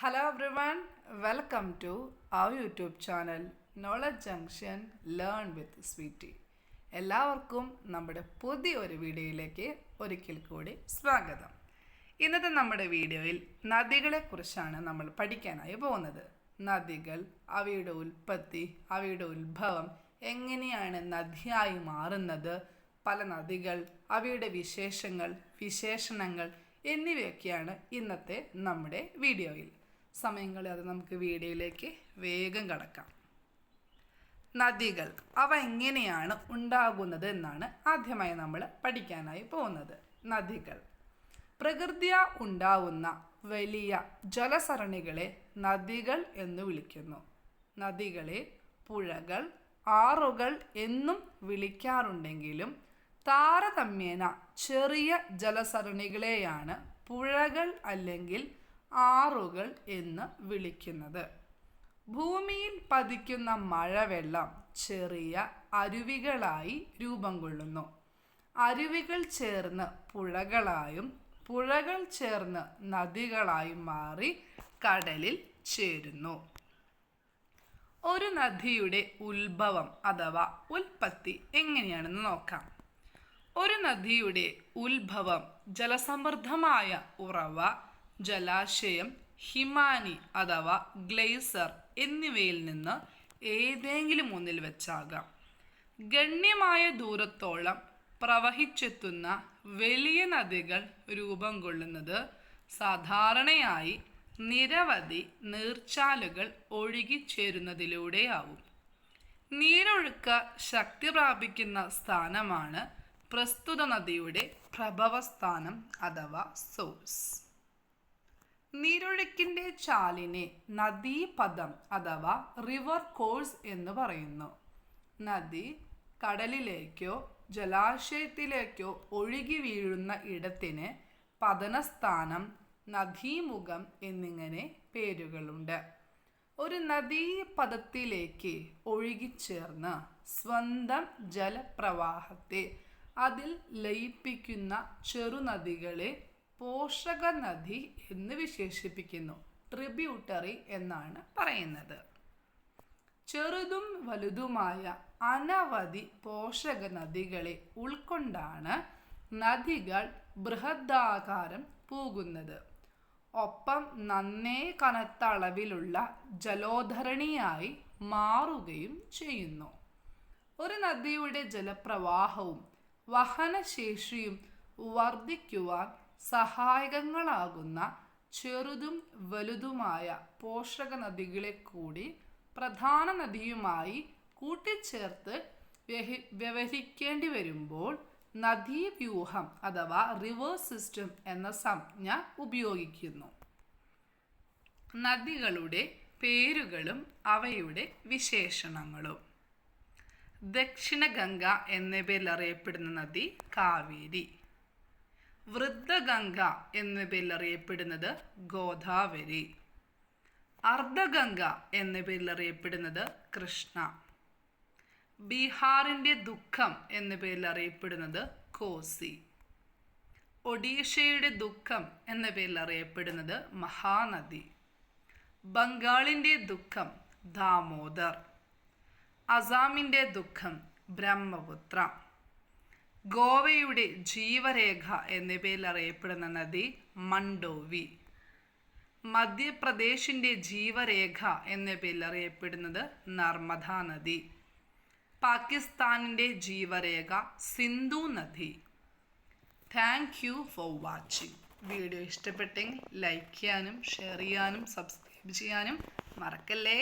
Hello everyone, welcome to our YouTube channel knowledge junction learn with Sweetie. എല്ലാവർക്കും നമ്മുടെ പുതിയൊരു വീഡിയോയിലേക്ക് ഒരിക്കൽ കൂടി സ്വാഗതം. ഇന്നത്തെ നമ്മുടെ വീഡിയോയിൽ നദികളെക്കുറിച്ചാണ് നമ്മൾ പഠിക്കാനായി പോകുന്നത്. നദികൾ അവയുടെ ഉൽപ്പത്തി അവയുടെ ഉത്ഭവം എങ്ങനെയാണ് നദിയായി മാറുന്നത് പല നദികൾ അവയുടെ വിശേഷങ്ങൾ വിശേഷണങ്ങൾ എന്നിവയൊക്കെയാണ് ഇന്നത്തെ നമ്മുടെ വീഡിയോയിൽ. സമയങ്ങളിൽ അത് നമുക്ക് വീഡിയോയിലേക്ക് വേഗം കടക്കാം. നദികൾ അവ എങ്ങനെയാണ് ഉണ്ടാകുന്നത് എന്നാണ് ആദ്യമായി നമ്മൾ പഠിക്കാനായി പോകുന്നത്. നദികൾ പ്രകൃതിയ ഉണ്ടാവുന്ന വലിയ ജലസരണികളെ നദികൾ എന്ന് വിളിക്കുന്നു. നദികളെ പുഴകൾ ആറുകൾ എന്നും വിളിക്കാറുണ്ടെങ്കിലും താരതമ്യേന ചെറിയ ജലസരണികളെയാണ് പുഴകൾ അല്ലെങ്കിൽ ആറുകൾ എന്ന് വിളിക്കുന്നത്. ഭൂമിയിൽ പതിക്കുന്ന മഴവെള്ളം ചെറിയ അരുവികളായി രൂപം കൊള്ളുന്നു. അരുവികൾ ചേർന്ന് പുഴകളായും പുഴകൾ ചേർന്ന് നദികളായും മാറി കടലിൽ ചേരുന്നു. ഒരു നദിയുടെ ഉത്ഭവം അഥവാ ഉൽപ്പത്തി എങ്ങനെയാണെന്ന് നോക്കാം. ഒരു നദിയുടെ ഉത്ഭവം ജലസമൃദ്ധമായ ഉറവ ജലാശയം ഹിമാനി അഥവാ ഗ്ലേസർ എന്നിവയിൽ നിന്ന് ഏതെങ്കിലും ഒന്നിൽ വെച്ചാകാം. ഗണ്യമായ ദൂരത്തോളം പ്രവഹിച്ചെത്തുന്ന വലിയ നദികൾ രൂപം കൊള്ളുന്നത് സാധാരണയായി നിരവധി നീർച്ചാലുകൾ ഒഴുകിച്ചേരുന്നതിലൂടെയാവും. നീരൊഴുക്ക് ശക്തി പ്രാപിക്കുന്ന സ്ഥാനമാണ് പ്രസ്തുത നദിയുടെ പ്രഭവസ്ഥാനം അഥവാ സോഴ്സ്. നീരൊഴുക്കിന്റെ ചാലിനെ നദീപഥം അഥവാ റിവർ കോഴ്സ് എന്ന് പറയുന്നു. നദി കടലിലേക്കോ ജലാശയത്തിലേക്കോ ഒഴുകി വീഴുന്ന ഇടത്തിന് പതനസ്ഥാനം നദീമുഖം എന്നിങ്ങനെ പേരുകളുണ്ട്. ഒരു നദീപഥത്തിലേക്ക് ഒഴുകിച്ചേർന്ന് സ്വന്തം ജലപ്രവാഹത്തെ അതിൽ ലയിപ്പിക്കുന്ന ചെറുനദികളെ പോഷക നദി എന്ന് വിശേഷിപ്പിക്കുന്നു. ട്രിബ്യൂട്ടറി എന്നാണ് പറയുന്നത്. ചെറുതും വലുതുമായ അനവധി പോഷക നദികളെ ഉൾക്കൊണ്ടാണ് നദികൾ ബൃഹദാകാരം പോകുന്നത്. ഒപ്പം നന്നേ കനത്ത അളവിലുള്ള ജലോധരണിയായി മാറുകയും ചെയ്യുന്നു. ഒരു നദിയുടെ ജലപ്രവാഹവും വഹനശേഷിയും വർദ്ധിക്കുവാൻ സഹായകങ്ങളാകുന്ന ചെറുതും വലുതുമായ പോഷക നദികളെ കൂടി പ്രധാന നദിയുമായി കൂട്ടിച്ചേർത്ത് വ്യവഹരിക്കേണ്ടി വരുമ്പോൾ നദീവ്യൂഹം അഥവാ റിവർ സിസ്റ്റം എന്ന സംജ്ഞ ഉപയോഗിക്കുന്നു. നദികളുടെ പേരുകളും അവയുടെ വിശേഷണങ്ങളും. ദക്ഷിണ ഗംഗ എന്ന പേരിൽ അറിയപ്പെടുന്ന നദി കാവേരി. വൃദ്ധഗംഗ എന്ന പേരിൽ അറിയപ്പെടുന്നത് ഗോദാവരി. അർദ്ധഗംഗ എന്ന പേരിൽ അറിയപ്പെടുന്നത് കൃഷ്ണ. ബീഹാറിന്റെ ദുഃഖം എന്ന പേരിൽ അറിയപ്പെടുന്നത് കോസി. ഒഡീഷയുടെ ദുഃഖം എന്ന പേരിൽ അറിയപ്പെടുന്നത് മഹാനദി. ബംഗാളിന്റെ ദുഃഖം ദാമോദർ. അസാമിന്റെ ദുഃഖം ബ്രഹ്മപുത്ര. ഗോവയുടെ ജീവരേഖ എന്ന പേരിൽ അറിയപ്പെടുന്ന നദി മണ്ടോവി മധ്യപ്രദേശിന്റെ ജീവരേഖ എന്ന പേരിൽ അറിയപ്പെടുന്നത് നർമ്മദ നദി. പാകിസ്ഥാനിന്റെ ജീവരേഖ സിന്ധു നദി. Thank you for watching video ഇഷ്ടപ്പെട്ടെങ്കിൽ ലൈക്ക് ചെയ്യാനും ഷെയർ ചെയ്യാനും സബ്സ്ക്രൈബ് ചെയ്യാനും മറക്കല്ലേ?